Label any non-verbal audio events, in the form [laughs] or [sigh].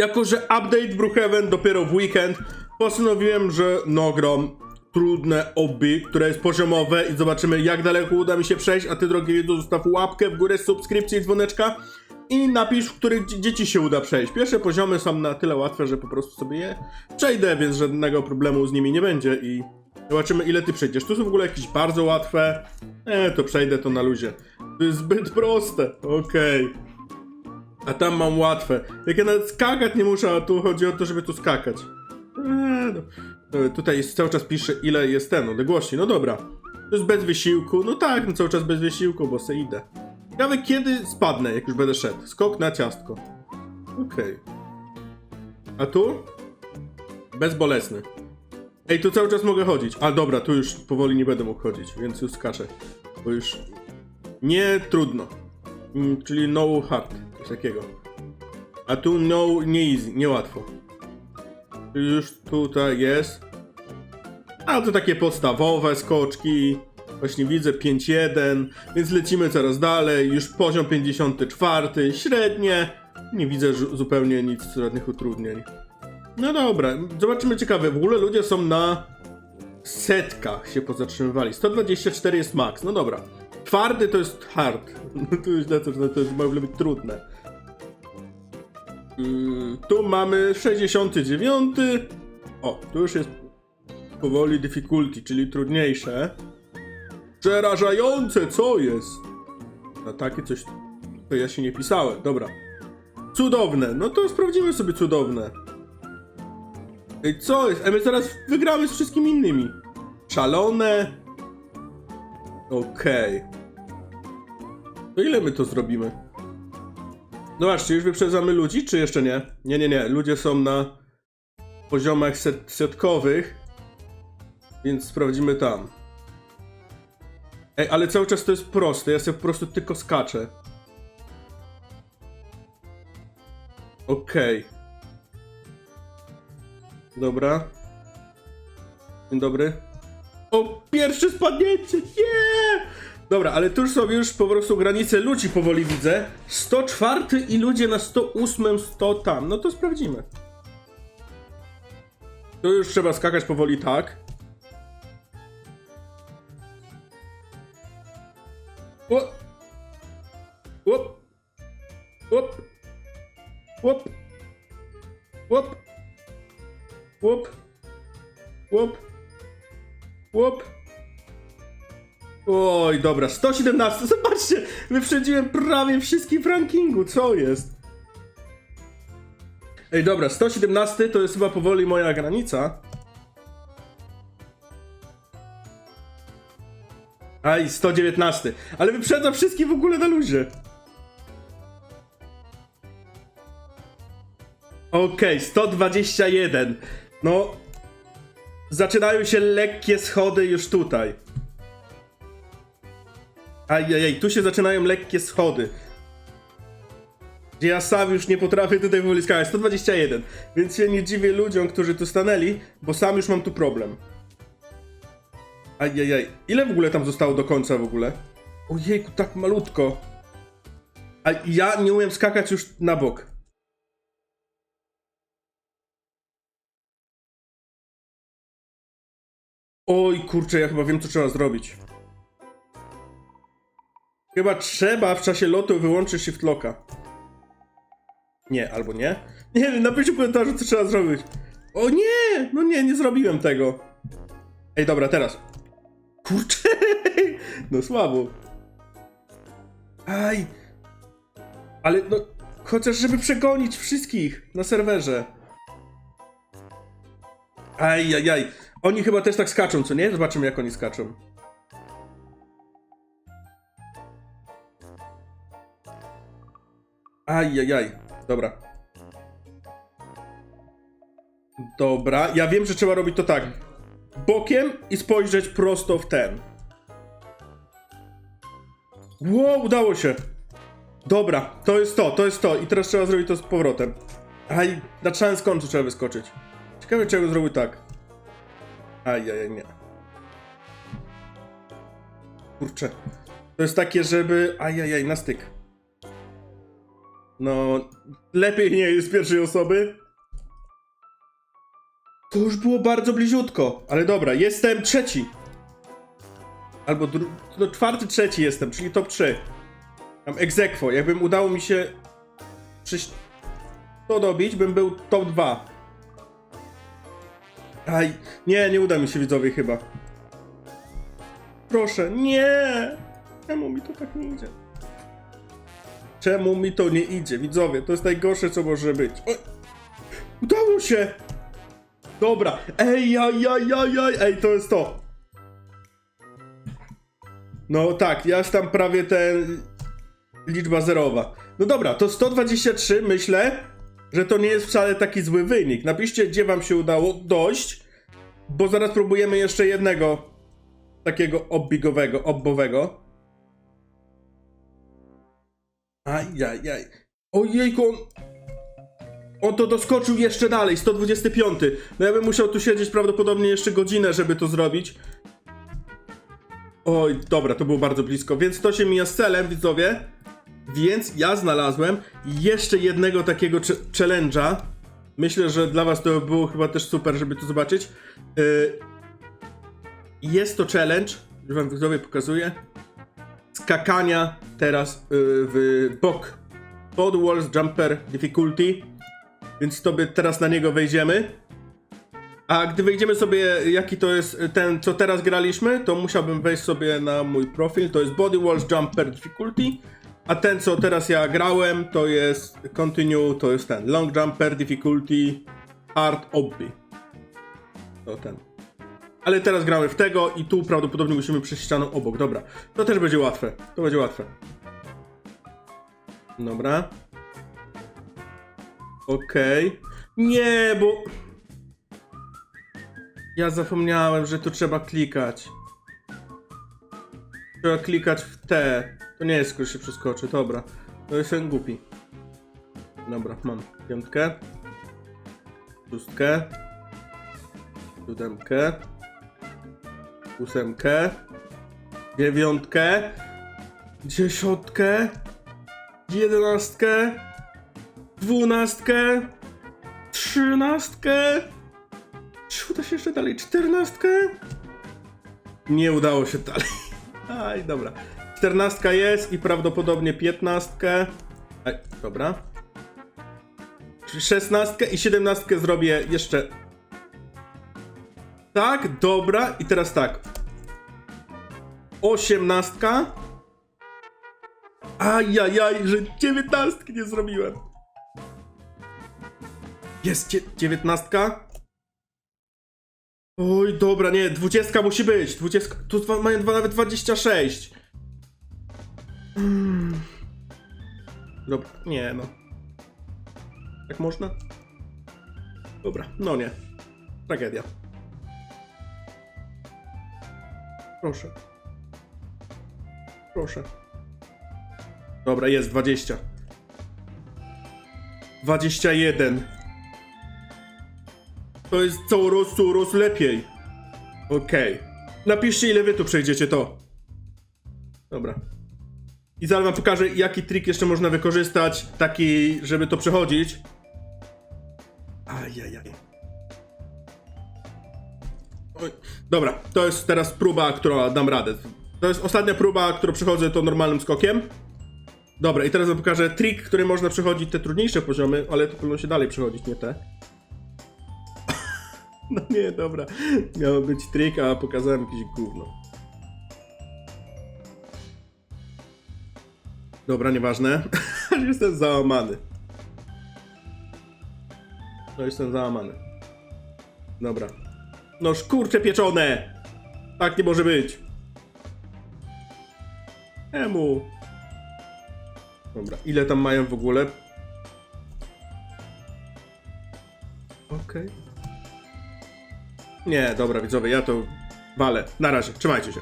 Jako, że update Brookhaven dopiero w weekend, postanowiłem, że nagram trudne oby, które jest poziomowe i zobaczymy jak daleko uda mi się przejść, a ty drogi widzu zostaw łapkę w górę, subskrypcję i dzwoneczka i napisz, w których dzie- dzieci się uda przejść. Pierwsze poziomy są na tyle łatwe, że po prostu sobie je przejdę, więc żadnego problemu z nimi nie będzie i zobaczymy ile ty przejdziesz. Tu są w ogóle jakieś bardzo łatwe, e, to przejdę to na luzie. To jest zbyt proste, okej. A tam mam łatwe. Jak ja nawet skakać nie muszę, a tu chodzi o to, żeby tu skakać. Eee, no. E, Tutaj jest, cały czas pisze, ile jest ten odległości. No dobra. To jest bez wysiłku. No tak, no cały czas bez wysiłku, bo se idę. Ciekawe kiedy spadnę, jak już będę szedł. Skok na ciastko. Okej. A tu? Bezbolesny. Ej, tu cały czas mogę chodzić. A dobra, tu już powoli nie będę mógł chodzić, więc już skaczę. Bo już nie trudno. Mm, czyli no hard, coś takiego. A tu no nie easy, niełatwo. Już tutaj jest. A to takie podstawowe skoczki. Właśnie widzę 5-1, więc lecimy coraz dalej. Już poziom 54, średnie. Nie widzę zupełnie nic, żadnych utrudnień. No dobra, zobaczymy ciekawe. W ogóle ludzie są na setkach się pozatrzymywali. 124 jest max, no dobra. Twardy to jest hard. No [laughs] to już lecę, że to jest może być trudne. Yy, tu mamy 69. O, tu już jest powoli difficulty, czyli trudniejsze. Przerażające, co jest? Na takie coś to ja się nie pisałem. Dobra. Cudowne, no to sprawdzimy sobie cudowne. Ej, co jest? A my zaraz wygramy z wszystkimi innymi. Szalone. Okej. To ile my to zrobimy? No właśnie, już wyprzedzamy ludzi, czy jeszcze nie? Nie, nie, nie. Ludzie są na poziomach set setkowych, więc sprawdzimy tam. Ej, ale cały czas to jest proste, ja sobie po prostu tylko skaczę. Okej. Dobra. Dzień dobry. O, pierwsze spadnięcie! Nie! Dobra, ale tu są już po prostu granice ludzi powoli widzę. 104 i ludzie na 108, 100 tam. No to sprawdzimy. Tu już trzeba skakać powoli tak. Łop. Łop. Łop. Łop. Łop. Łop. Łop. Łop. Oj, dobra, 117, zobaczcie, wyprzedziłem prawie wszystkich w rankingu, co jest? Ej, dobra, 117 to jest chyba powoli moja granica. Aj, 119, ale wyprzedzam wszystkich w ogóle na luzie. Okej, 121. No, zaczynają się lekkie schody już tutaj. Ajajaj, tu się zaczynają lekkie schody. Gdzie ja sam już nie potrafię tutaj powoli skakać. 121. Więc się nie dziwię ludziom, którzy tu stanęli, bo sam już mam tu problem. Ajajaj. Ile w ogóle tam zostało do końca w ogóle? Ojejku, tak malutko. A ja nie umiem skakać już na bok. Oj, kurczę, ja chyba wiem, co trzeba zrobić. Chyba trzeba w czasie lotu wyłączyć shift locka. Nie, albo nie. [laughs] Nie wiem, napiszcie w komentarzu, co trzeba zrobić. O nie! No nie, nie zrobiłem tego. Ej, dobra, teraz. Kurczę! [laughs] No słabo. Aj! Ale no, chociaż żeby przegonić wszystkich na serwerze. Aj, aj, aj. Oni chyba też tak skaczą, co nie? Zobaczymy, jak oni skaczą. Ajajaj, dobra. Dobra, ja wiem, że trzeba robić to tak. Bokiem i spojrzeć prosto w ten. Wow, udało się. Dobra, to jest to, to jest to. I teraz trzeba zrobić to z powrotem. Aj, na czarny skońcu trzeba wyskoczyć. Ciekawe, czego zrobił tak. Ajajaj, nie. Kurczę. To jest takie, żeby... Ajajaj, na styk. No, lepiej nie jest pierwszej osoby. To już było bardzo bliziutko, ale dobra, jestem trzeci. Albo no, czwarty, trzeci jestem, czyli top 3. Mam egzekwo. Jakbym udało mi się to dobić, bym był top 2. Aj, nie, nie uda mi się widzowie chyba. Proszę, nie! Czemu mi to tak nie idzie? Czemu mi to nie idzie? Widzowie, to jest najgorsze, co może być. Udało się! Dobra, ej, jaj, jaj, jaj, jaj, ej, to jest to. No tak, ja tam prawie ten liczba zerowa. No dobra, to 123, myślę, że to nie jest wcale taki zły wynik. Napiszcie, gdzie wam się udało dojść, bo zaraz próbujemy jeszcze jednego takiego obbigowego, obbowego. Ajajaj. Ojejku, on... On to doskoczył jeszcze dalej, 125. No ja bym musiał tu siedzieć prawdopodobnie jeszcze godzinę, żeby to zrobić. Oj, dobra, to było bardzo blisko, więc to się mija z celem, widzowie. Więc ja znalazłem jeszcze jednego takiego challenge'a. Myślę, że dla was to było chyba też super, żeby to zobaczyć. Yy, jest to challenge, że wam widzowie pokazuję. Skakania teraz yy, w bok. Pod Walls Jumper Difficulty. Więc sobie teraz na niego wejdziemy. A gdy wejdziemy sobie, jaki to jest ten, co teraz graliśmy, to musiałbym wejść sobie na mój profil. To jest Body Walls Jumper Difficulty. A ten, co teraz ja grałem, to jest Continue, to jest ten Long Jumper Difficulty Hard Obby. To ten. Ale teraz gramy w tego i tu prawdopodobnie musimy przejść ścianą obok. Dobra, to też będzie łatwe. To będzie łatwe. Dobra. Okej. Nie, bo... Ja zapomniałem, że tu trzeba klikać. Trzeba klikać w T. To nie jest, tylko się przeskoczy. Dobra. To jestem głupi. Dobra, mam piątkę. Szóstkę. Siódemkę. Ósemkę. Dziewiątkę. Dziesiątkę. Jedenastkę. Dwunastkę. Trzynastkę. Czy uda się jeszcze dalej? Czternastkę? Nie udało się dalej. [laughs] Aj, dobra. Czternastka jest i prawdopodobnie piętnastkę. Aj, dobra. Szesnastkę i siedemnastkę zrobię jeszcze. Tak, dobra. I teraz tak. Osiemnastka. Ajajaj, że dziewiętnastki nie zrobiłem. Jest dzie- dziewiętnastka. Oj, dobra, nie, dwudziestka musi być. Dwudziestka, tu dwa, mają dwa, nawet 26. Mm. Dobra, nie no. Tak można? Dobra, no nie. Tragedia. Proszę. Proszę. Dobra, jest 20. 21. To jest coraz, coraz lepiej. Okej. Napiszcie ile wy tu przejdziecie to. Dobra. I zaraz wam pokażę jaki trik jeszcze można wykorzystać, taki, żeby to przechodzić. Ajajaj. Oj. Dobra, to jest teraz próba, którą dam radę. To jest ostatnia próba, którą przechodzę to normalnym skokiem. Dobra, i teraz wam pokażę trik, który można przechodzić te trudniejsze poziomy, ale to powinno się dalej przechodzić, nie te. [laughs] No nie, dobra. Miało być trik, a pokazałem jakieś gówno. Dobra, nieważne. [laughs] Aż jestem załamany. No jestem załamany. Dobra. No szkurcze pieczone! Tak nie może być. Czemu? Dobra, ile tam mają w ogóle? Okej. Nie, dobra widzowie, ja to walę. Na razie, trzymajcie się.